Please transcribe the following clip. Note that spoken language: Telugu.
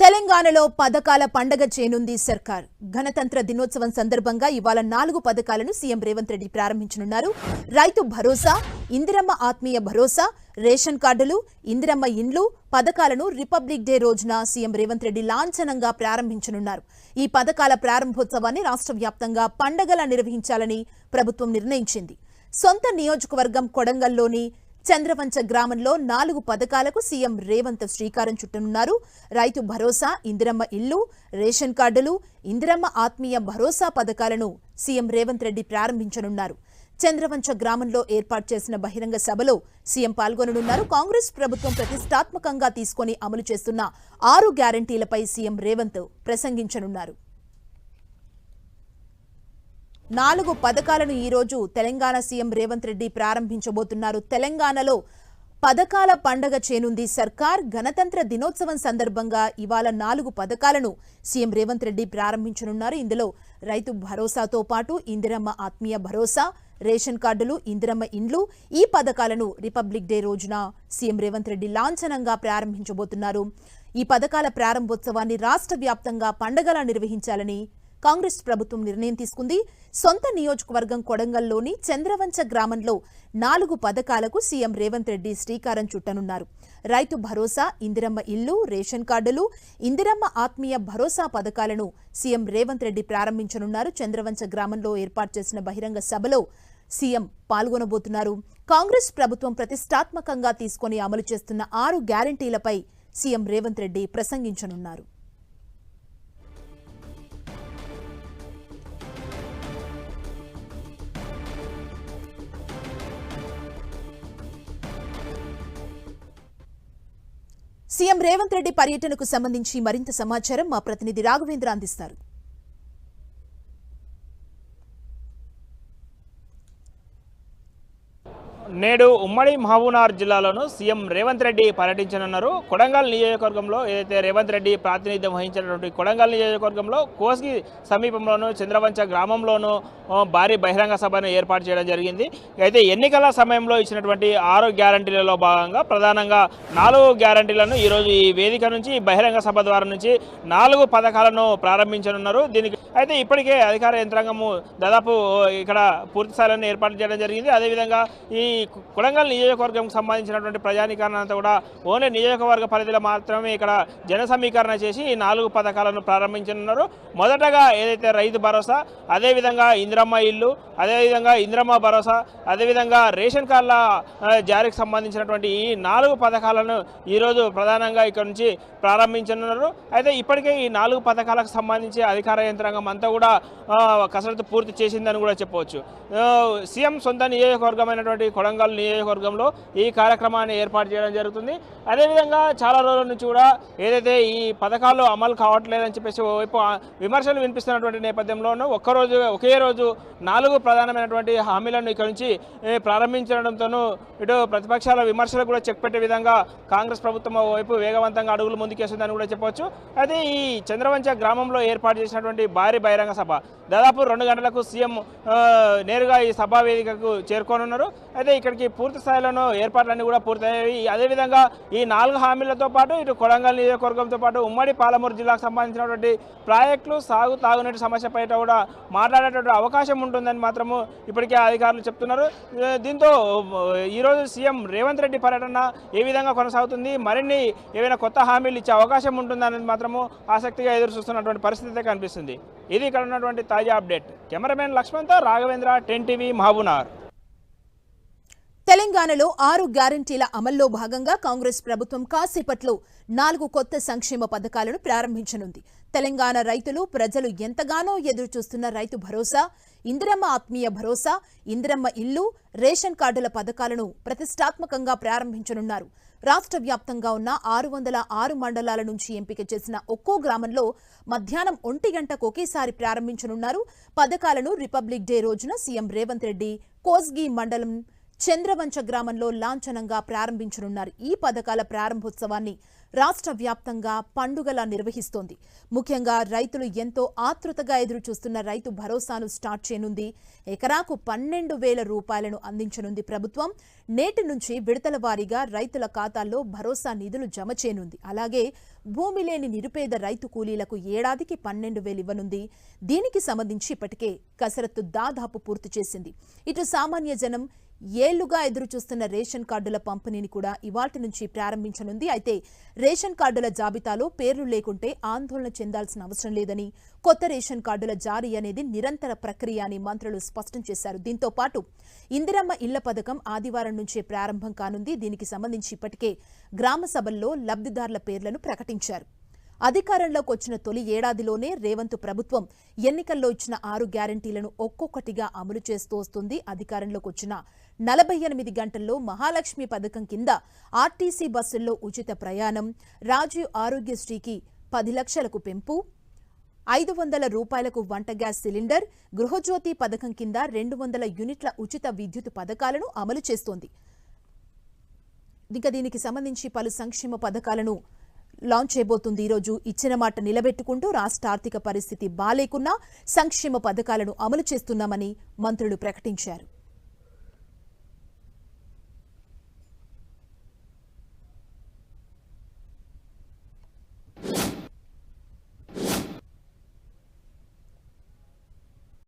తెలంగాణలో పథకాల పండగ చేనుంది సర్కార్. గణతంత్ర దినోత్సవం సందర్భంగా ఇవాళ నాలుగు పథకాలను సీఎం రేవంత్ రెడ్డి ప్రారంభించనున్నారు. రైతు భరోసా ఇందిరమ్మ ఆత్మీయ భరోసా రేషన్ కార్డులు ఇందిరమ్మ ఇండ్లు పథకాలను రిపబ్లిక్ డే రోజున సీఎం రేవంత్ రెడ్డి లాంఛనంగా ప్రారంభించనున్నారు. ఈ పథకాల ప్రారంభోత్సవాన్ని రాష్ట్ర వ్యాప్తంగా పండగలా నిర్వహించాలని ప్రభుత్వం నిర్ణయించింది. సొంత నియోజకవర్గం కొడంగల్లోని చంద్రవంచ గ్రామంలో నాలుగు పథకాలకు సీఎం రేవంత్ శ్రీకారం చుట్టనున్నారు. రైతు భరోసా ఇందిరమ్మ ఇల్లు రేషన్ కార్డులు ఇందిరమ్మ ఆత్మీయ భరోసా పథకాలను సీఎం రేవంత్ రెడ్డి ప్రారంభించనున్నారు. చంద్రవంచ గ్రామంలో ఏర్పాటు చేసిన బహిరంగ సభలో సీఎం పాల్గొననున్నారు. కాంగ్రెస్ ప్రభుత్వం ప్రతిష్టాత్మకంగా తీసుకొని అమలు చేస్తున్న ఆరు గ్యారంటీలపై సీఎం రేవంత్ ప్రసంగించనున్నారు. నాలుగు పథకాలను ఈరోజు తెలంగాణ సీఎం రేవంత్ రెడ్డి ప్రారంభించబోతున్నారు. తెలంగాణలో పథకాల పండగ చేనుంది. సర్కార్ గణతంత్ర దినోత్సవం సందర్భంగా ఇవాళ నాలుగు పథకాలను సీఎం రేవంత్ రెడ్డి ప్రారంభించనున్నారు. ఇందులో రైతు భరోసాతో పాటు ఇందిరమ్మ ఆత్మీయ భరోసా రేషన్ కార్డులు ఇందిరమ్మ ఇండ్లు ఈ పథకాలను రిపబ్లిక్ డే రోజున సీఎం రేవంత్ రెడ్డి లాంఛనంగా ప్రారంభించబోతున్నారు. ఈ పథకాల ప్రారంభోత్సవాన్ని రాష్ట్ర వ్యాప్తంగా పండగలా నిర్వహించాలని కాంగ్రెస్ ప్రభుత్వం నిర్ణయం తీసుకుంది. సొంత నియోజకవర్గం కొడంగల్లోని చంద్రవంచ గ్రామంలో నాలుగు పథకాలకు సీఎం రేవంత్ రెడ్డి శ్రీకారం చుట్టనున్నారు. రైతు భరోసా ఇందిరమ్మ ఇల్లు రేషన్ కార్డులు ఇందిరమ్మ ఆత్మీయ భరోసా పథకాలను సీఎం రేవంత్ రెడ్డి ప్రారంభించనున్నారు. చంద్రవంచ గ్రామంలో ఏర్పాటు చేసిన బహిరంగ సభలో సీఎం పాల్గొనబోతున్నారు. కాంగ్రెస్ ప్రభుత్వం ప్రతిష్టాత్మకంగా తీసుకొని అమలు చేస్తున్న ఆరు గ్యారంటీలపై సీఎం రేవంత్ రెడ్డి ప్రసంగించనున్నారు. సీఎం రేవంత్ రెడ్డి పర్యటనకు సంబంధించి మరింత సమాచారం మా ప్రతినిధి రాఘవేంద్ర అందిస్తారు. నేడు ఉమ్మడి మహబూనార్ జిల్లాలోను సీఎం రేవంత్ రెడ్డి పర్యటించనున్నారు. కొడంగల్ నియోజకవర్గంలో ఏదైతే రేవంత్ రెడ్డి ప్రాతినిధ్యం వహించినటువంటి కొడంగల్ నియోజకవర్గంలో కోస్గి సమీపంలోను చంద్రవంచ గ్రామంలోను భారీ బహిరంగ సభను ఏర్పాటు చేయడం జరిగింది. అయితే ఎన్నికల సమయంలో ఇచ్చినటువంటి ఆరు గ్యారంటీలలో భాగంగా ప్రధానంగా నాలుగు గ్యారంటీలను ఈరోజు ఈ వేదిక నుంచి బహిరంగ సభ ద్వారా నుంచి నాలుగు పథకాలను ప్రారంభించనున్నారు. దీనికి అయితే ఇప్పటికే అధికార యంత్రాంగము దాదాపు ఇక్కడ పూర్తి ఏర్పాటు చేయడం జరిగింది. అదేవిధంగా ఈ కొడంగల్ నియోజకవర్గంకు సంబంధించినటువంటి ప్రజానీకరణ అంతా కూడా ఓన్లీ నియోజకవర్గ పరిధిలో మాత్రమే ఇక్కడ జన సమీకరణ చేసి ఈ నాలుగు పథకాలను ప్రారంభించనున్నారు. మొదటగా ఏదైతే రైతు భరోసా అదేవిధంగా ఇందిరమ్మ ఇల్లు అదేవిధంగా ఇందిరమ్మ భరోసా అదేవిధంగా రేషన్ కార్డుల జారీకి సంబంధించినటువంటి ఈ నాలుగు పథకాలను ఈరోజు ప్రధానంగా ఇక్కడ నుంచి ప్రారంభించనున్నారు. అయితే ఇప్పటికే ఈ నాలుగు పథకాలకు సంబంధించి అధికార యంత్రాంగం అంతా కూడా కసరత్తు పూర్తి చేసిందని కూడా చెప్పవచ్చు. సీఎం సొంత నియోజకవర్గమైనటువంటి కొడంగల్ నియోజకవర్గంలో ఈ కార్యక్రమాన్ని ఏర్పాటు చేయడం జరుగుతుంది. అదేవిధంగా చాలా రోజుల నుంచి కూడా ఏదైతే ఈ పథకాలు అమలు కావట్లేదని చెప్పేసి ఓవైపు విమర్శలు వినిపిస్తున్నటువంటి నేపథ్యంలోనూ ఒక్కరోజు ఒకే రోజు నాలుగు ప్రధానమైనటువంటి హామీలను ఇక్కడ నుంచి ప్రారంభించడంతోనూ ఇటు ప్రతిపక్షాల విమర్శలు కూడా చెక్ పెట్టే విధంగా కాంగ్రెస్ ప్రభుత్వం వైపు వేగవంతంగా అడుగులు ముందుకేస్తుందని కూడా చెప్పవచ్చు. అయితే ఈ చంద్రవంచ గ్రామంలో ఏర్పాటు చేసినటువంటి భారీ బహిరంగ సభ దాదాపు రెండు గంటలకు సీఎం నేరుగా ఈ సభా వేదికకు చేరుకోనున్నారు. అయితే ఇక్కడికి పూర్తి స్థాయిలోనూ ఏర్పాట్లన్నీ కూడా పూర్తయ్యాయి. అదేవిధంగా ఈ నాలుగు హామీలతో పాటు ఇటు కొడంగల్ నియోజకవర్గంతో పాటు ఉమ్మడి పాలమూరు జిల్లాకు సంబంధించినటువంటి ప్రాజెక్టులు సాగు తాగునీటి సమస్యపై కూడా మాట్లాడేటువంటి అవకాశం ఉంటుందని మాత్రము ఇప్పటికే అధికారులు చెప్తున్నారు. దీంతో ఈరోజు సీఎం రేవంత్ రెడ్డి పర్యటన ఏ విధంగా కొనసాగుతుంది? మరిన్ని ఏవైనా కొత్త హామీలు ఇచ్చే అవకాశం ఉంటుందనేది మాత్రము ఆసక్తిగా ఎదురు చూస్తున్నటువంటి పరిస్థితి కనిపిస్తుంది. ఇది ఇక్కడ ఉన్నటువంటి తాజా అప్డేట్. కెమెరామెన్ లక్ష్మణ్తో రాఘవేంద్ర టెన్ టీవీ మహబూనార్ తెలంగాణలో ఆరు గ్యారంటీల అమల్లో భాగంగా కాంగ్రెస్ ప్రభుత్వం కాసేపట్లో నాలుగు కొత్త సంక్షేమ పథకాలను ప్రారంభించనుంది. తెలంగాణ రైతులు ప్రజలు ఎంతగానో ఎదురుచూస్తున్న రైతు భరోసా ఇందిరమ్మ ఆత్మీయ భరోసా ఇందిరమ్మ ఇల్లు రేషన్ కార్డుల పథకాలను ప్రతిష్టాత్మకంగా ప్రారంభించనున్నారు. రాష్ట్ర వ్యాప్తంగా ఉన్న ఆరు వందల ఆరు మండలాల నుంచి ఎంపిక చేసిన ఒక్కో గ్రామంలో మధ్యాహ్నం ఒంటి గంటకు ఒకేసారి ప్రారంభించనున్నారు. పథకాలను రిపబ్లిక్ డే రోజున సీఎం రేవంత్ రెడ్డి కోస్గి మండలం చంద్రవంచ గ్రామంలో లాంఛనంగా ప్రారంభించనున్నారు. ఈ పథకాల ప్రారంభోత్సవాన్ని రాష్ట్ర వ్యాప్తంగా పండుగలా నిర్వహిస్తోంది. ముఖ్యంగా రైతులు ఎంతో ఆతృతగా ఎదురు చూస్తున్న రైతు భరోసాను స్టార్ట్ చేయనుంది. ఎకరాకు పన్నెండు వేల రూపాయలను అందించనుంది ప్రభుత్వం. నేటి నుంచి విడతల వారీగా రైతుల ఖాతాల్లో భరోసా నిధులు జమ చేయనుంది. అలాగే భూమి లేని నిరుపేద రైతు కూలీలకు ఏడాదికి పన్నెండు వేలు ఇవ్వనుంది. దీనికి సంబంధించి ఇప్పటికే కసరత్తు దాదాపు పూర్తి చేసింది. ఇటు సామాన్య జనం ఏళ్ళుగా ఎదురు చూస్తున్న రేషన్ కార్డుల పంపిణీని కూడా ఇవాటి నుంచి ప్రారంభించనుంది. అయితే రేషన్ కార్డుల జాబితాలో పేర్లు లేకుంటే ఆందోళన చెందాల్సిన అవసరం లేదని కొత్త రేషన్ కార్డుల జారీ అనేది నిరంతర ప్రక్రియ అని మంత్రులు స్పష్టం చేశారు. దీంతో పాటు ఇందిరమ్మ ఇళ్ళ పథకం ఆదివారం నుంచే ప్రారంభం కానుంది. దీనికి సంబంధించి ఇప్పటికే గ్రామ సభల్లో లబ్ధిదారుల పేర్లను ప్రకటించారు. అధికారంలోకి వచ్చిన తొలి ఏడాదిలోనే రేవంత్ ప్రభుత్వం ఎన్నికల్లో ఇచ్చిన ఆరు గ్యారంటీలను ఒక్కొక్కటిగా అమలు చేస్తూ వస్తుంది. అధికారంలోకి వచ్చిన నలభై ఎనిమిది గంటల్లో మహాలక్ష్మి పథకం కింద ఆర్టీసీ బస్సుల్లో ఉచిత ప్రయాణం రాజీవ్ ఆరోగ్యశ్రీకి పది లక్షలకు పెంపు ఐదు వందల రూపాయలకు వంట గ్యాస్ సిలిండర్ గృహజ్యోతి పథకం కింద రెండు వందల యూనిట్ల ఉచిత విద్యుత్ పథకాలను అమలు చేస్తోంది. ఇంకా దీనికి సంబంధించి పలు సంక్షేమ పథకాలను లాంచ్ చేయబోతుంది. ఈరోజు ఇచ్చిన మాట నిలబెట్టుకుంటూ రాష్ట్ర ఆర్థిక పరిస్థితి బాలేకున్నా సంక్షేమ పథకాలను అమలు చేస్తున్నామని మంత్రులు ప్రకటించారు.